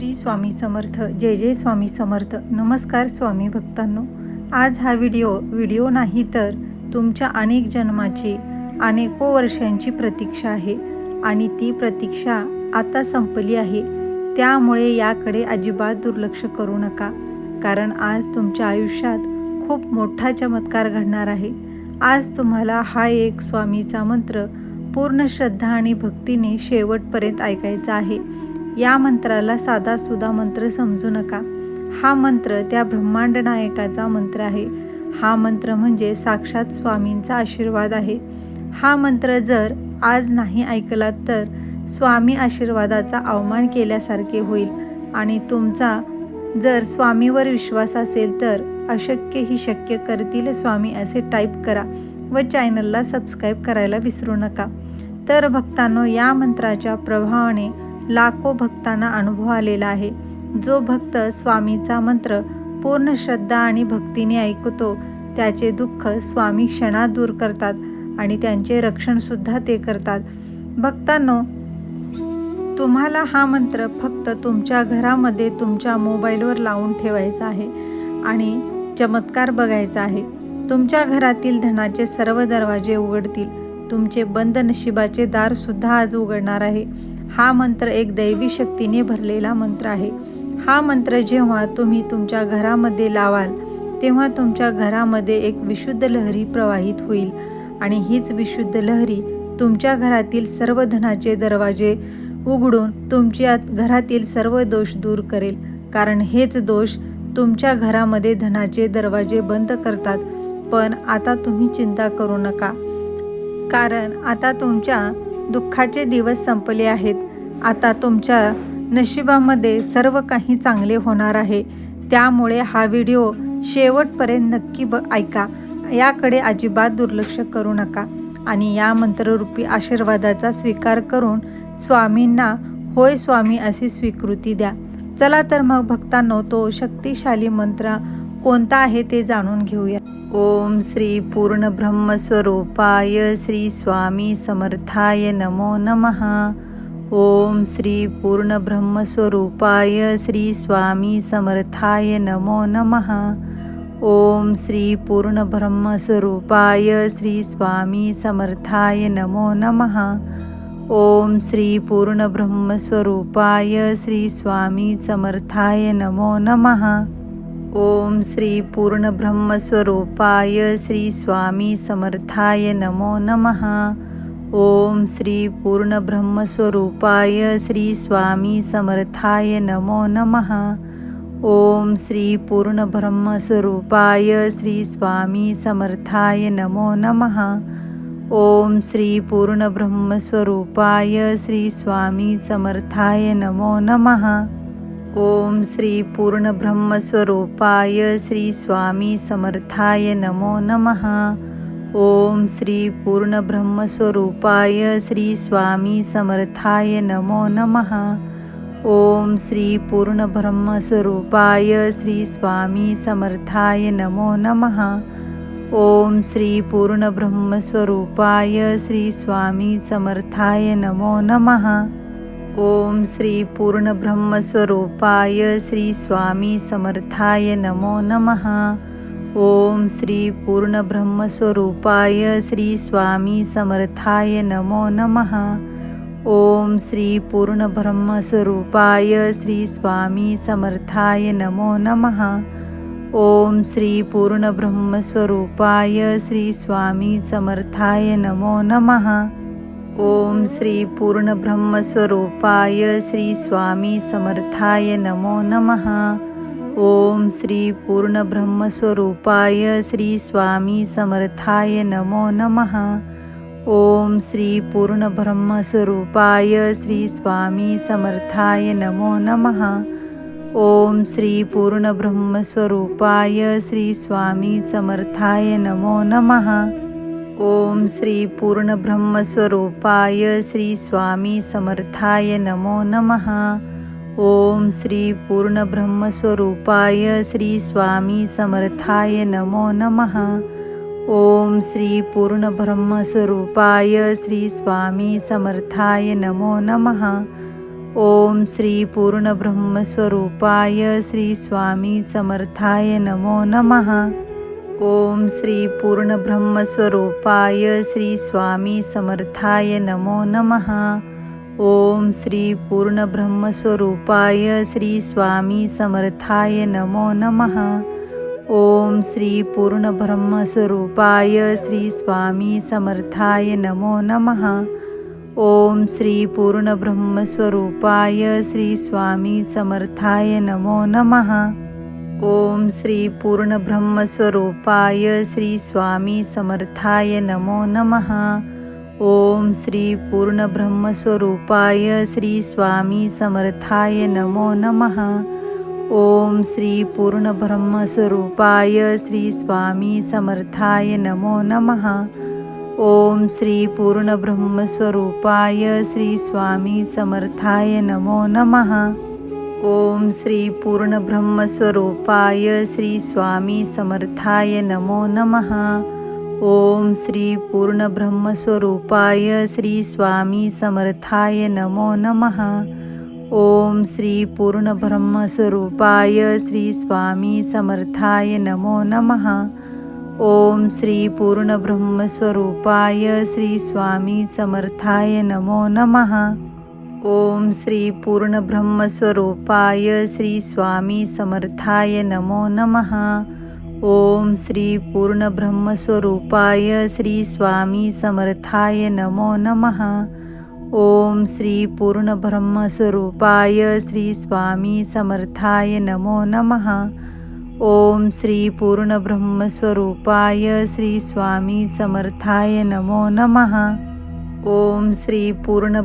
श्री स्वामी समर्थ जय जय स्वामी समर्थ. नमस्कार स्वामी भक्तांनो. आज हा व्हिडिओ व्हिडिओ नाही तर तुमच्या अनेक जन्माची अनेको वर्षांची प्रतीक्षा आहे आणि ती प्रतीक्षा आता संपली आहे. त्यामुळे याकडे अजिबात दुर्लक्ष करू नका कारण आज तुमच्या आयुष्यात खूप मोठा चमत्कार घडणार आहे. आज तुम्हाला हा एक स्वामीचा मंत्र पूर्ण श्रद्धा आणि भक्तीने शेवटपर्यंत ऐकायचा आहे. या मंत्राला साधा सुधा मंत्र समजू नका. हा मंत्र त्या ब्रह्मांड नायकाचा मंत्र आहे. हा मंत्र म्हणजे साक्षात स्वामींचा आशीर्वाद आहे. हा मंत्र जर आज नाही ऐकलात तर स्वामी आशीर्वादाचा अवमान केल्यासारखे होईल आणि तुमचा जर स्वामीवर विश्वास असेल तर अशक्य ही शक्य करतील स्वामी असे टाईप करा व चॅनलला सबस्क्राईब करायला विसरू नका. तर भक्तांनो या मंत्राच्या प्रभावाने लाखो भक्तांना अनुभव आलेला आहे. जो भक्त स्वामीचा मंत्र पूर्ण श्रद्धा आणि भक्तीने ऐकतो त्याचे दुःख स्वामी क्षणात दूर करतात आणि त्यांचे रक्षणसुद्धा ते करतात. भक्तांनो तुम्हाला हा मंत्र फक्त तुमच्या घरामध्ये तुमच्या मोबाईलवर लावून ठेवायचा आहे आणि चमत्कार बघायचा आहे. तुमच्या घरातील धनाचे सर्व दरवाजे उघडतील. तुमचे बंद नशिबाचे दारसुद्धा आज उघडणार आहे. हा मंत्र एक दैवी शक्तीने भरलेला मंत्र आहे. हा मंत्र जेव्हा तुम्ही तुमच्या घरामध्ये लावाल तेव्हा तुमच्या घरामध्ये एक विशुद्ध लहरी प्रवाहित होईल आणि हीच विशुद्ध लहरी तुमच्या घरातील सर्व धनाचे दरवाजे उघडून तुमच्या घरातील सर्व दोष दूर करेल. कारण हेच दोष तुमच्या घरामध्ये धनाचे दरवाजे बंद करतात. पण आता तुम्ही चिंता करू नका. कारण आता तुमच्या दुःखाचे दिवस संपले आहेत. आता तुमच्या नशिबामध्ये सर्व काही चांगले होणार आहे. त्यामुळे हा व्हिडिओ शेवटपर्यंत नक्की ब ऐका. याकडे अजिबात दुर्लक्ष करू नका आणि या मंत्ररूपी आशीर्वादाचा स्वीकार करून स्वामींना होय स्वामी अशी स्वीकृती द्या. चला तर मग भक्तांनो तो शक्तिशाली मंत्र कोणता आहे ते जाणून घेऊया. ओम श्री पूर्ण श्री स्वामी समर्थाय नमो नमः. ओम श्री पूर्ण श्री स्वामी समर्थाय नमो नमः. ओम श्री पूर्ण श्री स्वामी समर्थाय नमो नमः. ओम श्री पूर्ण श्री स्वामी समर्थाय नमो नमः. ओम श्री पूर्ण ब्रह्मस्वरूपाय श्री स्वामी समर्थाय नमो नमः. ओम श्री पूर्ण ब्रह्मस्वरूपाय श्री स्वामी समर्थाय नमो नमः. ओम श्री पूर्ण ब्रह्मस्वरूपाय श्री स्वामी समर्थाय नमो नमः. ओम श्री पूर्ण ब्रह्मस्वरूपाय श्री स्वामी समर्थाय नमो नमः. ओम श्री पूर्ण ब्रह्मस्वरूपाय श्री स्वामी समर्थाय नमो नमः. ओम श्री पूर्ण ब्रह्मस्वरूपाय श्री स्वामी समर्थाय नमो नमः. ओम श्री पूर्ण ब्रह्मस्वरूपाय श्री स्वामी समर्थाय नमो नमः. ओम श्री पूर्ण ब्रह्मस्वरूपाय श्री स्वामी समर्थाय नमो नमः. ओम श्री पूर्ण ब्रह्मस्वरूपाय श्री स्वामी समर्थाय नमो नमः. ओम श्री पूर्ण ब्रह्मस्वरूपाय श्री स्वामी समर्थाय नमो नमः. ओम श्री पूर्ण ब्रह्मस्वरूपाय श्री स्वामी समर्थाय नमो नमः. ओम श्री पूर्ण ब्रह्मस्वरूपाय श्री स्वामी समर्थाय नमो नमः. ओम श्री पूर्ण ब्रह्मस्वरूपाय श्री स्वामी समर्थाय नमो नमः. ओम श्री पूर्ण ब्रह्मस्वरूपाय श्री स्वामी समर्थाय नमो नमः. ओम श्री पूर्ण ब्रह्मस्वरूपाय श्री स्वामी समर्थाय नमो नमः. ओम श्री पूर्ण ब्रह्मस्वरूपाय श्री स्वामी समर्थाय नमो नमः. ओम श्री पूर्ण श्री स्वामी समर्थाय नमो नमः. ओम श्री पूर्ण श्री स्वामी समर्थाय नमो नमः. ओम श्री पूर्ण श्री स्वामी समर्थाय नमो नमः. ओम श्री पूर्ण श्री स्वामी समर्थाय नमो नमः. ओम श्री पूर्ण श्री स्वामी समर्थाय नमो नमः. ओम श्री पूर्ण श्री स्वामी समर्थाय नमो नमः. ओम श्री पूर्ण श्री स्वामी समर्थाय नमो नमः. ओम श्री पूर्ण श्री स्वामी समर्थाय नमो नमः. ओम श्री पूर्ण श्री स्वामी समर्थाय नमो नमः. ओम श्री पूर्ण श्री स्वामी समर्थाय नमो नमः. ओम श्री पूर्ण श्री स्वामी समर्थाय नमो नमः. ओम श्री पूर्ण श्री स्वामी समर्थाय नमो नमः. ओम श्री पूर्ण श्री स्वामी समर्थाय नमो नमः. ओम श्री पूर्ण श्री स्वामी समर्थाय नमो नमः. ओम श्री पूर्ण श्री स्वामी समर्थाय नमो नमः. ओम श्री पूर्ण श्री स्वामी समर्थाय नमो नमः. ओम श्री पूर्ण ब्रह्मस्वरूपाय श्री स्वामी समर्थाय नमो नमः. ओम श्री पूर्ण ब्रह्मस्वरूपाय श्री स्वामी समर्थाय नमो नमः. ओम श्री पूर्ण ब्रह्मस्वरूपाय श्री स्वामी समर्थाय नमो नमः. ओम श्री पूर्ण ब्रह्मस्वरूपाय श्री स्वामी समर्थाय नमो नमः. ओम श्री पूर्ण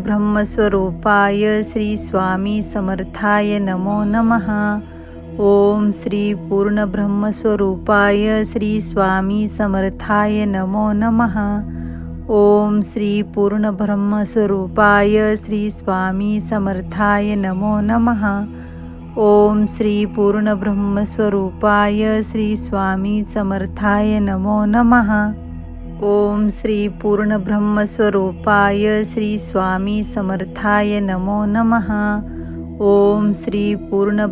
श्री स्वामी समर्थाय नमो नमः. ओम श्री पूर्ण श्री स्वामी समर्थाय नमो नमः. ओम श्री पूर्ण श्री स्वामी समर्थाय नमो नमः. ओम श्री पूर्ण श्री स्वामी समर्थाय नमो नमः. ओम श्री पूर्ण श्री स्वामी समर्थाय नमो नमः. ओम श्री पूर्ण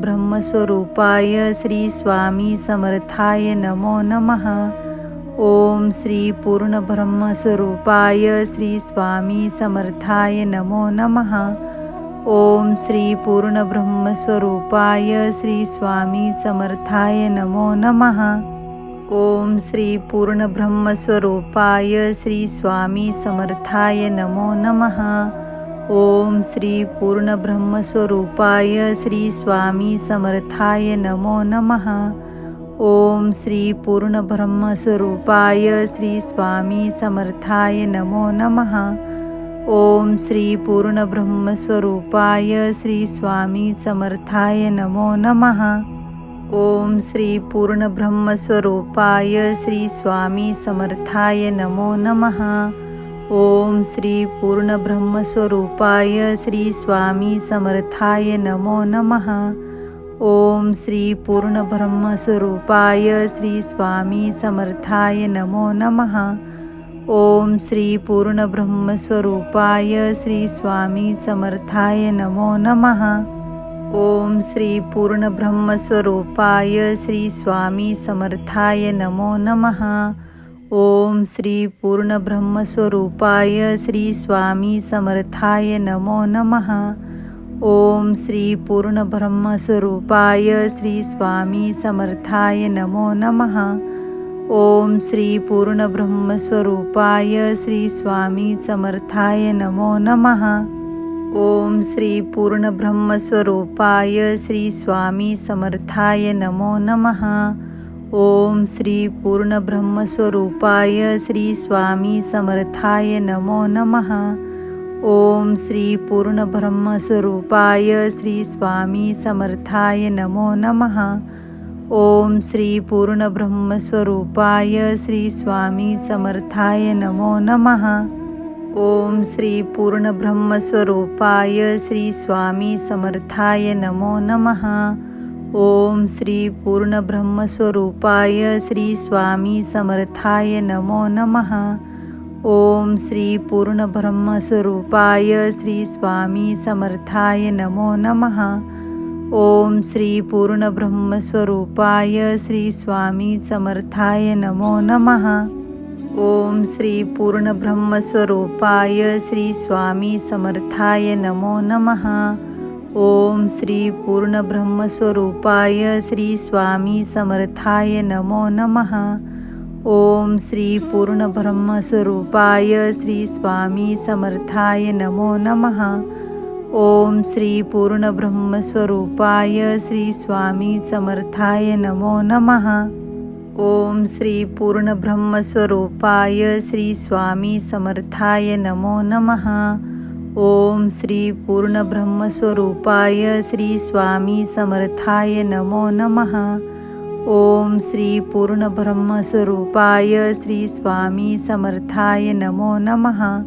श्री स्वामी समर्थाय नमो नमः. ओम श्री पूर्ण श्री स्वामी समर्थाय नमो नमः. ओम श्री पूर्ण श्री स्वामी समर्थाय नमो नमः. ओम श्री पूर्ण ब्रह्मस्वरूपाय श्री स्वामी समर्थाय नमो नमः. ओम श्री पूर्ण ब्रह्मस्वरूपाय श्री स्वामी समर्थाय नमो नमः. ओम श्री पूर्ण ब्रह्मस्वरूपाय श्री स्वामी समर्थाय नमो नमः. ओम श्री पूर्ण ब्रह्मस्वरूपाय श्री स्वामी समर्थाय नमो नमः. ओम श्री पूर्ण श्री स्वामी समर्थाय नमो नमः. ओम श्री पूर्ण श्री स्वामी समर्थाय नमो नमः. ओम श्री पूर्ण श्री स्वामी समर्थाय नमो नमः. ओम श्री पूर्ण श्री स्वामी समर्थाय नमो नमः. ओम श्री पूर्ण ब्रह्मस्वरूपाय श्री स्वामी समर्थाय नमो नमः. ओम श्री पूर्ण ब्रह्मस्वरूपाय श्री स्वामी समर्थाय नमो नमः. ओम श्री पूर्ण ब्रह्मस्वरूपाय श्री स्वामी समर्थाय नमो नमः. ओम श्री पूर्ण ब्रह्मस्वरूपाय श्री स्वामी समर्थाय नमो नमः. ओम श्री पूर्ण श्री स्वामी समर्थाय नमो नमः. ओम श्री पूर्ण श्री स्वामी समर्थाय नमो नमः. ओम श्री पूर्ण श्री स्वामी समर्थाय नमो नमः. ओम श्री पूर्ण श्री स्वामी समर्थाय नमो नमः. ओम श्री पूर्ण श्री स्वामी समर्थाय नमो नमः. ओम श्री पूर्ण श्री स्वामी समर्थाय नमो नमः. ओम श्री पूर्ण श्री स्वामी समर्थाय नमो नमः. ओम श्री पूर्ण श्री स्वामी समर्थाय नमो नमः. ओम श्री पूर्ण ब्रह्मस्वरूपाय श्री स्वामी समर्थाय नमो नमः. ओम श्री पूर्ण ब्रह्मस्वरूपाय श्री स्वामी समर्थाय नमो नमः. ओम श्री पूर्ण ब्रह्मस्वरूपाय श्री स्वामी समर्थाय नमो नमः. ओम श्री पूर्ण ब्रह्मस्वरूपाय श्री स्वामी समर्थाय नमो नमः. ओम श्री पूर्ण ब्रह्मस्वरूपाय श्री स्वामी समर्थाय नमो नमः. ओम श्री पूर्ण ब्रह्मस्वरूपाय श्री स्वामी समर्थाय नमो नमः. ओम श्री पूर्ण ब्रह्मस्वरूपाय श्री स्वामी समर्थाय नमो नमः.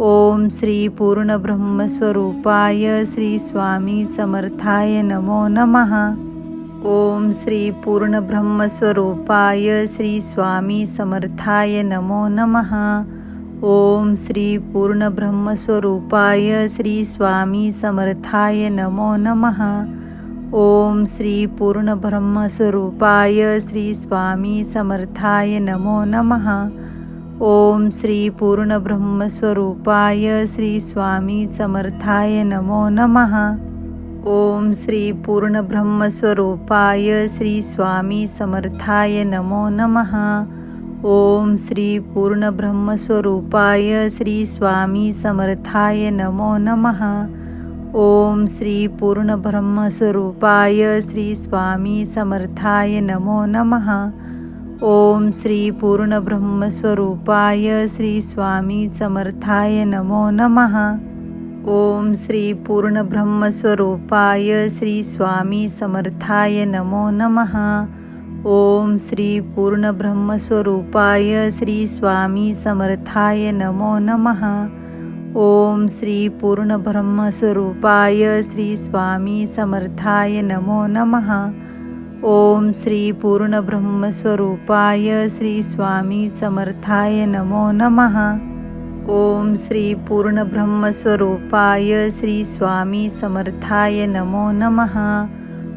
ओम श्री पूर्ण ब्रह्मस्वरूपाय श्री स्वामी समर्थाय नमो नमः. ओम श्री पूर्ण श्री स्वामी समर्थाय नमो नमः. ओम श्री पूर्ण श्री स्वामी समर्थाय नमो नमः. ओम श्री पूर्ण श्री स्वामी समर्थाय नमो नमः. ओम श्री पूर्ण श्री स्वामी समर्थाय नमो नमः. ओम श्री पूर्ण ब्रह्मस्वरूपाय श्री स्वामी समर्थाय नमो नमः. ओम श्री पूर्ण ब्रह्मस्वरूपाय श्री स्वामी समर्थाय नमो नमः. ओम श्री पूर्ण ब्रह्मस्वरूपाय श्री स्वामी समर्थाय नमो नमः. ओम श्री पूर्ण ब्रह्मस्वरूपाय श्री स्वामी समर्थाय नमो नमः. ओम श्री पूर्ण ब्रह्मस्वरूपाय श्री स्वामी समर्थाय नमो नमः. ओम श्री पूर्ण ब्रह्मस्वरूपाय श्री स्वामी समर्थाय नमो नमः. ओम श्री पूर्ण ब्रह्मस्वरूपाय श्री स्वामी समर्थाय नमो नमः. ओम श्री पूर्ण ब्रह्मस्वरूपाय श्री स्वामी समर्थाय नमो नमः. ओम श्री पूर्ण ब्रह्मस्वरूपाय श्री स्वामी समर्थाय नमो नमः.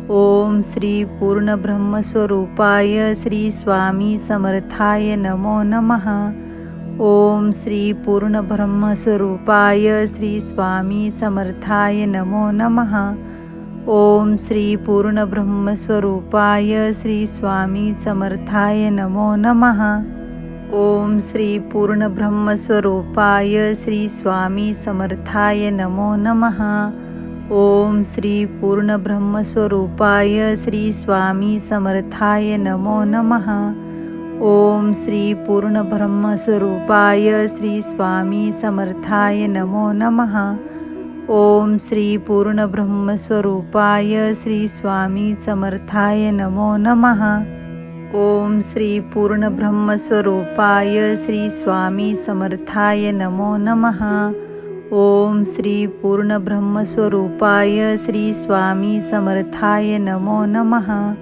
ओम श्री पूर्ण ब्रह्मस्वरूपाय श्री स्वामी समर्थाय नमो नमः. ओम श्री पूर्ण ब्रह्मस्वरूपाय श्री स्वामी समर्थाय नमो नमः. ओम श्री पूर्ण ब्रह्मस्वरूपाय श्री स्वामी समर्थाय नमो नमः. ओम श्री पूर्ण ब्रह्मस्वरूपाय श्री स्वामी समर्थाय नमो नमः. ओम श्री पूर्ण ब्रह्मस्वरूपाय श्री स्वामी समर्थाय नमो नमः. ओम श्री पूर्ण ब्रह्मस्वरूपाय श्री स्वामी समर्थाय नमो नमः. ओम श्री पूर्ण ब्रह्मस्वरूपाय श्री स्वामी समर्थाय नमो नमः. ओम श्री पूर्ण ब्रह्मस्वरूपाय श्री स्वामी समर्थाय नमो नमः. ओम श्री पूर्ण ब्रह्मस्वरूपाय श्री स्वामी समर्थाय नमो नमः.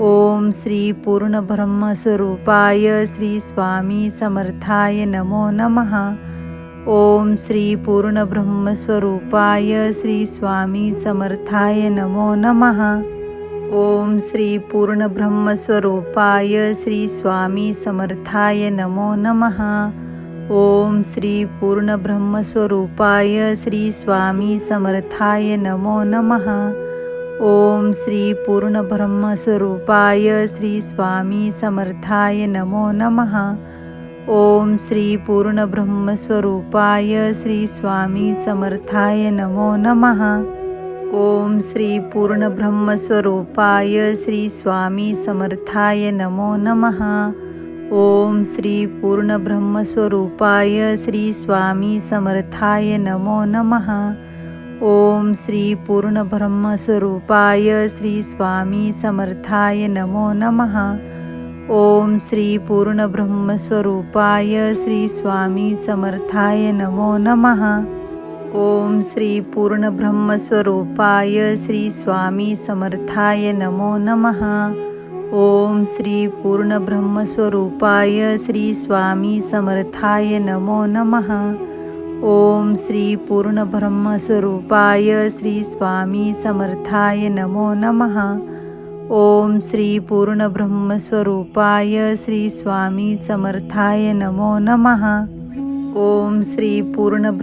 ओम श्री पूर्ण ब्रह्मस्वरूपाय श्री स्वामी समर्थाय नमो नमः. ओम श्री पूर्ण ब्रह्मस्वरूपाय श्री स्वामी समर्थाय नमो नमः. ओम श्री पूर्ण श्री स्वामी समर्थाय नमो नमः. ओम श्री पूर्ण श्री स्वामी समर्थाय नमो नमः. ओम श्री पूर्ण श्री स्वामी समर्थाय नमो नमः. ओम श्री पूर्ण श्री स्वामी समर्थाय नमो नमः. ओम श्री पूर्ण ब्रह्मस्वरूपाय श्री स्वामी समर्थाय नमो नमः. ओम श्री पूर्ण ब्रह्मस्वरूपाय श्री स्वामी समर्थाय नमो नमः. ओम श्री पूर्ण ब्रह्मस्वरूपाय श्री स्वामी समर्थाय नमो नमः. ओम श्री पूर्ण ब्रह्मस्वरूपाय श्री स्वामी समर्थाय नमो नमः. ओम श्री पूर्ण ब्रह्मस्वरूपाय श्री स्वामी समर्थाय नमो नमः. ओम श्री पूर्ण ब्रह्मस्वरूपाय श्री स्वामी समर्थाय नमो नमः. ओम श्री पूर्ण ब्रह्मस्वरूपाय श्री स्वामी समर्थाय नमो नमः. ओम श्री पूर्ण ब्रह्मस्वरूपाय श्री स्वामी समर्थाय नमो नमः. ओम श्री पूर्ण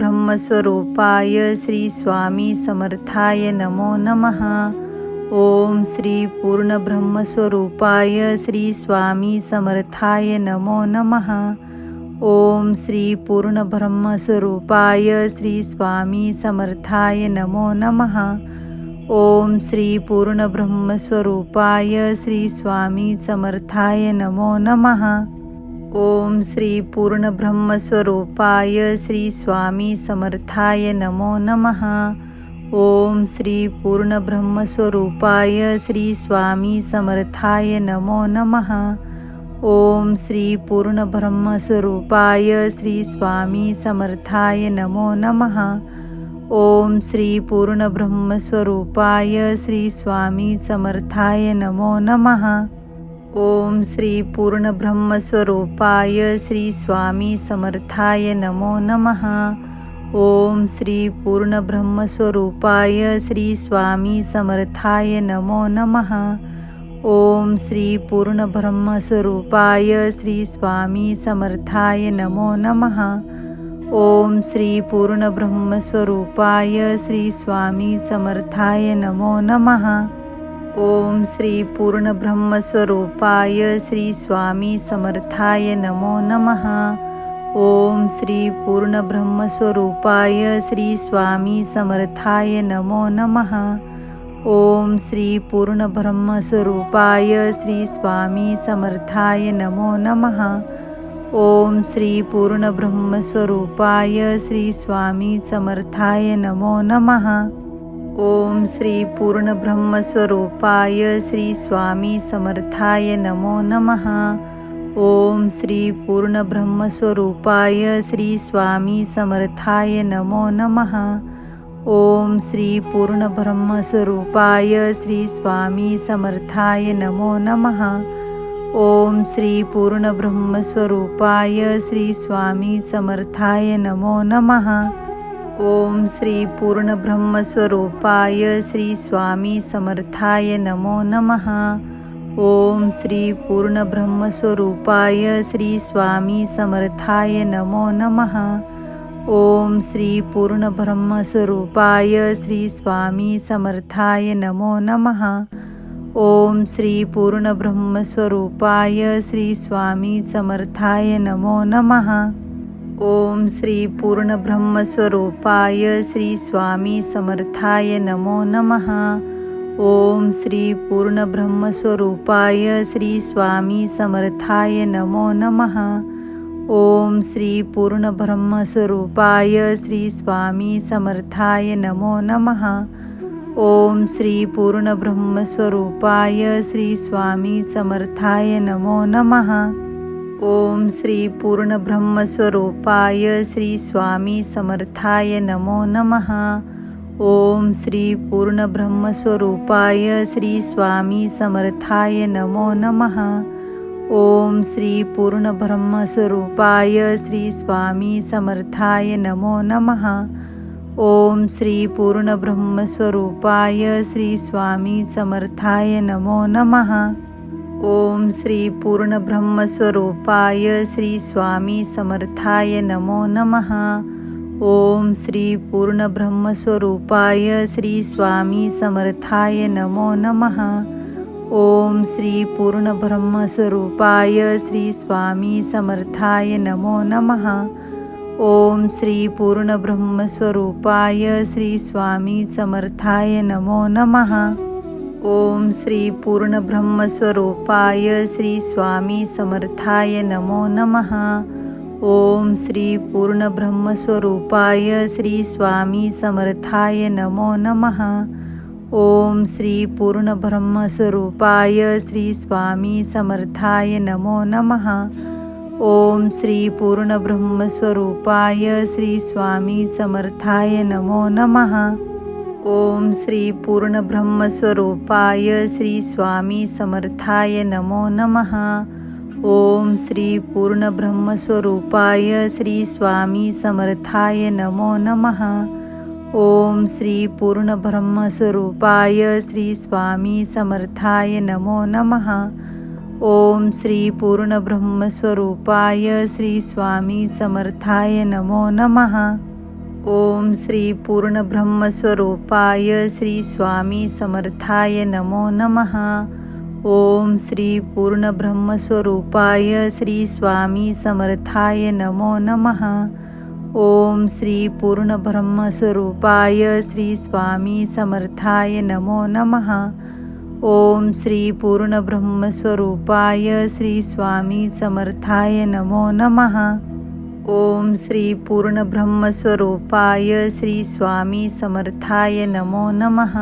श्री स्वामी समर्थाय नमो नमः. ओम श्री पूर्ण श्री स्वामी समर्थाय नमो नमः. ओम श्री पूर्ण श्री स्वामी समर्थाय नमो नमः. ओम श्री पूर्ण श्री स्वामी समर्थाय नमो नमः. ओम श्री पूर्ण ब्रह्मस्वरूपाय श्री स्वामी समर्थाय नमो नमः. ओम श्री पूर्ण ब्रह्मस्वरूपाय श्री स्वामी समर्थाय नमो नमः. ओम श्री पूर्ण ब्रह्मस्वरूपाय श्री स्वामी समर्थाय नमो नमः. ओम श्री पूर्ण ब्रह्मस्वरूपाय श्री स्वामी समर्थाय नमो नमः. ओम श्री पूर्ण श्री स्वामी समर्थाय नमो नमः. ओम श्री पूर्ण श्री स्वामी समर्थाय नमो नमः. ओम श्री पूर्ण श्री स्वामी समर्थाय नमो नमः. ओम श्री पूर्ण श्री स्वामी समर्थाय नमो नमः. ओम श्री पूर्ण ब्रह्मस्वरूपाय श्री स्वामी समर्थाय नमो नमः. ओम श्री पूर्ण ब्रह्मस्वरूपाय श्री स्वामी समर्थाय नमो नमः. ओम श्री पूर्ण ब्रह्मस्वरूपाय श्री स्वामी समर्थाय नमो नमः. ओम श्री पूर्ण ब्रह्मस्वरूपाय श्री स्वामी समर्थाय नमो नमः. ओम श्री पूर्ण श्री स्वामी समर्थाय नमो नमः. ओम श्री पूर्ण श्री स्वामी समर्थाय नमो नमः. ओम श्री पूर्ण श्री स्वामी समर्थाय नमो नमः. ओम श्री पूर्ण श्री स्वामी समर्थाय नमो नमः. ओम श्री पूर्ण श्री स्वामी समर्थाय नमो नमः। ओम श्री पूर्ण श्री स्वामी समर्थाय नमो नमः। ओम श्री पूर्ण श्री स्वामी समर्थाय नमो नमः। ओम श्री पूर्ण श्री स्वामी समर्थाय नमो नमः। ओम श्री पूर्ण ब्रह्मस्वरूपाय श्री स्वामी समर्थाय नमो नमः. ओम श्री पूर्ण ब्रह्मस्वरूपाय श्री स्वामी समर्थाय नमो नमः. ओम श्री पूर्ण ब्रह्मस्वरूपाय श्री स्वामी समर्थाय नमो नमः. ओम श्री पूर्ण ब्रह्मस्वरूपाय श्री स्वामी समर्थाय नमो नमः. ओम श्री पूर्ण ब्रह्मस्वरूपाय श्री स्वामी समर्थाय नमो नमः. ओम श्री पूर्ण ब्रह्मस्वरूपाय श्री स्वामी समर्थाय नमो नमः. ओम श्री पूर्ण ब्रह्मस्वरूपाय श्री स्वामी समर्थाय नमो नमः. ओम श्री पूर्ण ब्रह्मस्वरूपाय श्री स्वामी समर्थाय नमो नमः. ओम श्री पूर्ण श्री स्वामी समर्थाय नमो नमः. ओम श्री पूर्ण श्री स्वामी समर्थाय नमो नमः. ओम श्री पूर्ण श्री स्वामी समर्थाय नमो नमः. ओम श्री पूर्ण श्री स्वामी समर्थाय नमो नमः. ओम श्री पूर्ण ब्रह्मस्वरूपाय श्री स्वामी समर्थाय नमो नमः. ओम श्री पूर्ण ब्रह्मस्वरूपाय श्री स्वामी समर्थाय नमो नमः. ओम श्री पूर्ण ब्रह्मस्वरूपाय श्री स्वामी समर्थाय नमो नमः. ओम श्री पूर्ण ब्रह्मस्वरूपाय श्री स्वामी समर्थाय नमो नमः. ओम श्री पूर्ण ब्रह्मस्वरूपाय श्री स्वामी समर्थाय नमो नमः. ओम श्री पूर्ण ब्रह्मस्वरूपाय श्री स्वामी समर्थाय नमो नमः. ओम श्री पूर्ण ब्रह्मस्वरूपाय श्री स्वामी समर्थाय नमो नमः. ओम श्री पूर्ण ब्रह्मस्वरूपाय श्री स्वामी समर्थाय नमो नमः. ओम श्री पूर्ण ब्रह्मस्वरूपाय श्री स्वामी समर्थाय नमो नमः. ओम श्री पूर्ण ब्रह्मस्वरूपाय श्री स्वामी समर्थाय नमो नमः. ओम श्री पूर्ण ब्रह्मस्वरूपाय श्री स्वामी समर्थाय नमो नमः. ओम श्री पूर्ण ब्रह्मस्वरूपाय श्री स्वामी समर्थाय नमो नमः. ओम श्री पूर्ण ब्रह्मस्वरूपाय श्री स्वामी समर्थाय नमो नमः.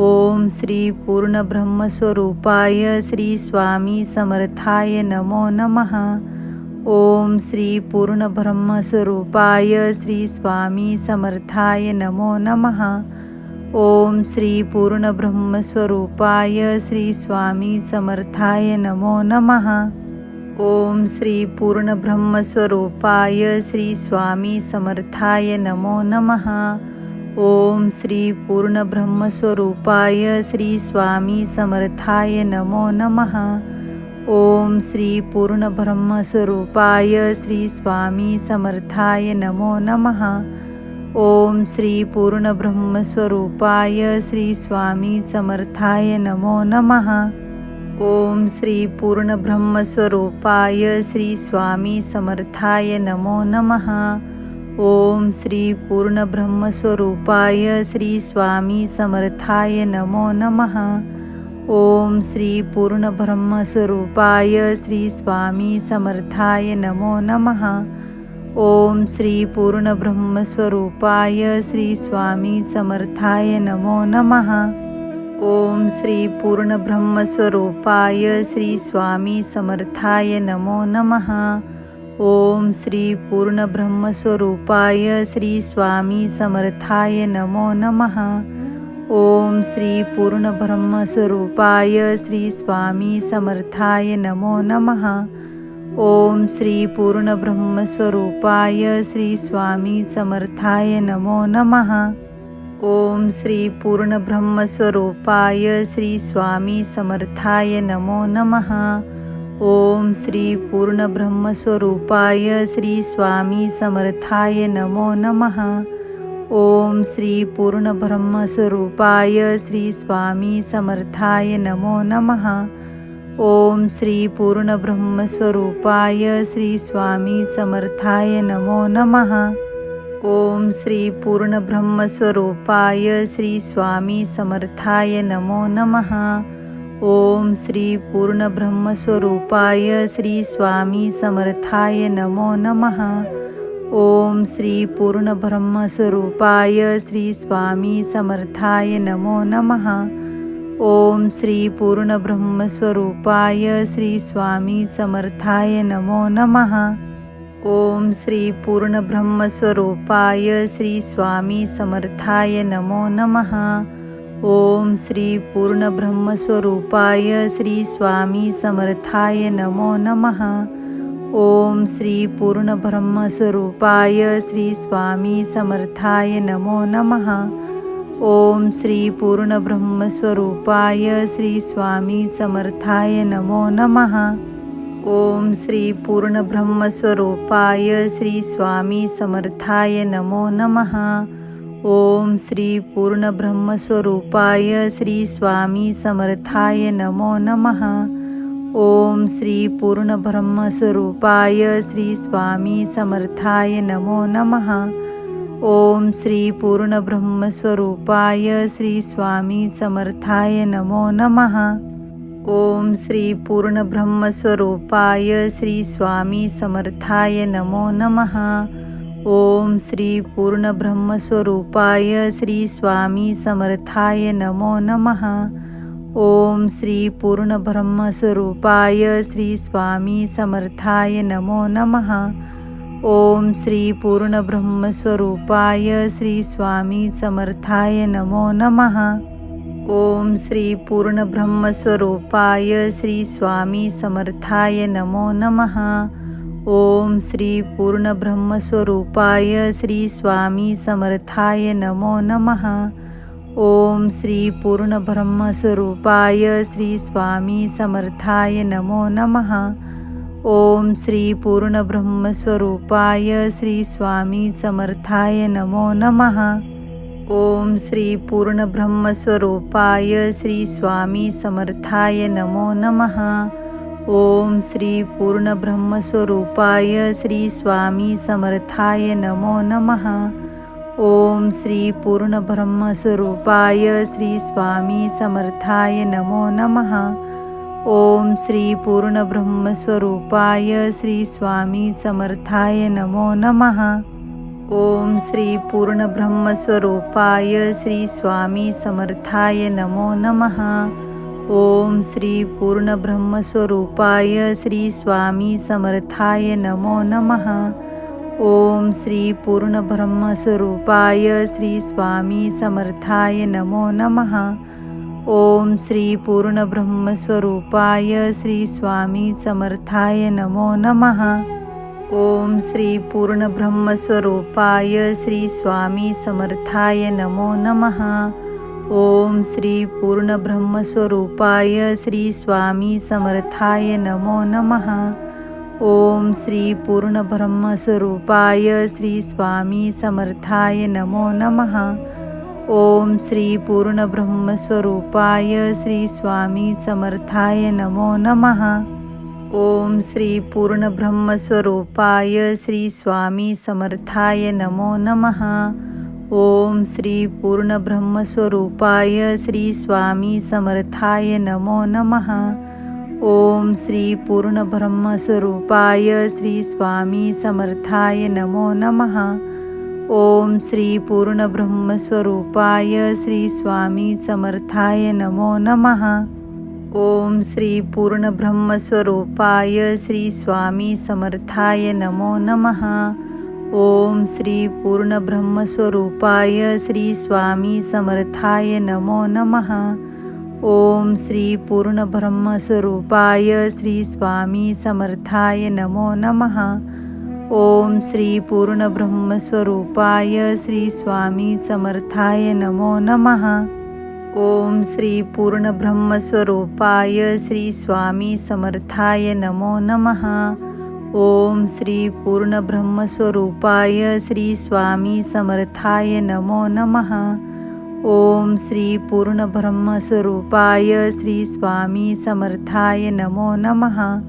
ओम श्री पूर्ण ब्रह्मस्वरूपाय श्री स्वामी समर्थाय नमो नमः. ओम श्री पूर्ण ब्रह्मस्वरूपाय श्री स्वामी समर्थाय नमो नमः. ओम श्री पूर्ण ब्रह्मस्वरूपाय श्री स्वामी समर्थाय नमो नमः. ओम श्री पूर्ण ब्रह्मस्वरूपाय श्री स्वामी समर्थाय नमो नमः. ओम श्री पूर्ण ब्रह्मस्वरूपाय श्री स्वामी समर्थाय नमो नमः. ओम श्री पूर्ण ब्रह्मस्वरूपाय श्री स्वामी समर्थाय नमो नमः. ओम श्री पूर्ण ब्रह्मस्वरूपाय श्री स्वामी समर्थाय नमो नमः. ओम श्री पूर्ण ब्रह्मस्वरूपाय श्री स्वामी समर्थाय नमो नमः. ओम श्री पूर्ण ब्रह्मस्वरूपाय श्री स्वामी समर्थाय नमो नमः. ओम श्री पूर्ण ब्रह्मस्वरूपाय श्री स्वामी समर्थाय नमो नमः. ओम श्री पूर्ण ब्रह्मस्वरूपाय श्री स्वामी समर्थाय नमो नमः. ओम श्री पूर्ण श्री स्वामी समर्थाय नमो नमः. ओम श्री पूर्ण श्री स्वामी समर्थाय नमो नमः. ओम श्री पूर्ण श्री स्वामी समर्थाय नमो नमः. ओम श्री पूर्ण श्री स्वामी समर्थाय नमो नमः. ओम श्री पूर्ण श्री स्वामी समर्थाय नमो नमः. ओम श्री पूर्ण श्री स्वामी समर्थाय नमो नमः. ओम श्री पूर्ण श्री स्वामी समर्थाय नमो नमः. ओम श्री पूर्ण श्री स्वामी समर्थाय नमो नमः. ओम श्री पूर्ण श्री स्वामी समर्थाय नमो नमः. ओम श्री पूर्ण श्री स्वामी समर्थाय नमो नमः. ओम श्री पूर्ण श्री स्वामी समर्थाय नमो नमः. ओम श्री पूर्ण श्री स्वामी समर्थाय नमो नमः. ओम श्री पूर्ण श्री स्वामी समर्थाय नमो नमः. ओम श्री पूर्ण श्री स्वामी समर्थाय नमो नमः. ओम श्री पूर्ण श्री स्वामी समर्थाय नमो नमः. ओम श्री पूर्ण श्री स्वामी समर्थाय नमो नमः. ओम श्री पूर्ण ब्रह्मस्वरूपाय श्री स्वामी समर्थाय नमो नमः. ओम श्री पूर्ण ब्रह्मस्वरूपाय श्री स्वामी समर्थाय नमो नमः. ओम श्री पूर्ण ब्रह्मस्वरूपाय श्री स्वामी समर्थाय नमो नमः. ओम श्री पूर्ण ब्रह्मस्वरूपाय श्री स्वामी समर्थाय नमो नमः. ओम श्री पूर्ण ब्रह्मस्वरूपाय श्री स्वामी समर्थाय नमो नमः. ओम श्री पूर्ण ब्रह्मस्वरूपाय श्री स्वामी समर्थाय नमो नमः. ओम श्री पूर्ण ब्रह्मस्वरूपाय श्री स्वामी समर्थाय नमो नमः. ओम श्री पूर्ण ब्रह्मस्वरूपाय श्री स्वामी समर्थाय नमो नमः. ओम श्री पूर्ण श्री स्वामी समर्थाय नमो नमः. ओम श्री पूर्ण श्री स्वामी समर्थाय नमो नमः. ओम श्री पूर्ण श्री स्वामी समर्थाय नमो नमः. ओम श्री पूर्ण श्री स्वामी समर्थाय नमो नमः. ओम श्री पूर्ण श्री स्वामी समर्थाय नमो नमः. ओम श्री पूर्ण श्री स्वामी समर्थाय नमो नमः. ओम श्री पूर्ण श्री स्वामी समर्थाय नमो नमः. ओम श्री पूर्ण श्री स्वामी समर्थाय नमो नमः. ओम श्री पूर्ण ब्रह्मस्वरूपाय श्री स्वामी समर्थाय नमो नमः. ओम श्री पूर्ण ब्रह्मस्वरूपाय श्री स्वामी समर्थाय नमो नमः. ओम श्री पूर्ण ब्रह्मस्वरूपाय श्री स्वामी समर्थाय नमो नमः. ओम श्री पूर्ण ब्रह्मस्वरूपाय श्री स्वामी समर्थाय नमो नमः. ओम श्री पूर्ण ब्रह्मस्वरूपाय श्री स्वामी समर्थाय नमो नमः. ओम श्री पूर्ण ब्रह्मस्वरूपाय श्री स्वामी समर्थाय नमो नमः. ओम श्री पूर्ण ब्रह्मस्वरूपाय श्री स्वामी समर्थाय नमो नमः. ओम श्री पूर्ण ब्रह्मस्वरूपाय श्री स्वामी समर्थाय नमो नमः. ओम श्री पूर्ण श्री स्वामी समर्थाय नमो नमः. ओम श्री पूर्ण श्री स्वामी समर्थाय नमो नमः. ओम श्री पूर्ण श्री स्वामी समर्थाय नमो नमः. ओम श्री पूर्ण श्री स्वामी समर्थाय नमो नमः. ओम श्री पूर्ण ब्रह्मस्वरूपाय श्री स्वामी समर्थाय नमो नमः. ओम श्री पूर्ण ब्रह्मस्वरूपाय श्री स्वामी समर्थाय नमो नमः. ओम श्री पूर्ण ब्रह्मस्वरूपाय श्री स्वामी समर्थाय नमो नमः. ओम श्री पूर्ण ब्रह्मस्वरूपाय श्री स्वामी समर्थाय नमो नमः. ओम श्री पूर्ण ब्रह्मस्वरूपाय श्री स्वामी समर्थाय नमो नमः. ओम श्री पूर्ण ब्रह्मस्वरूपाय श्री स्वामी समर्थाय नमो नमः. ओम श्री पूर्ण ब्रह्मस्वरूपाय श्री स्वामी समर्थाय नमो नमः.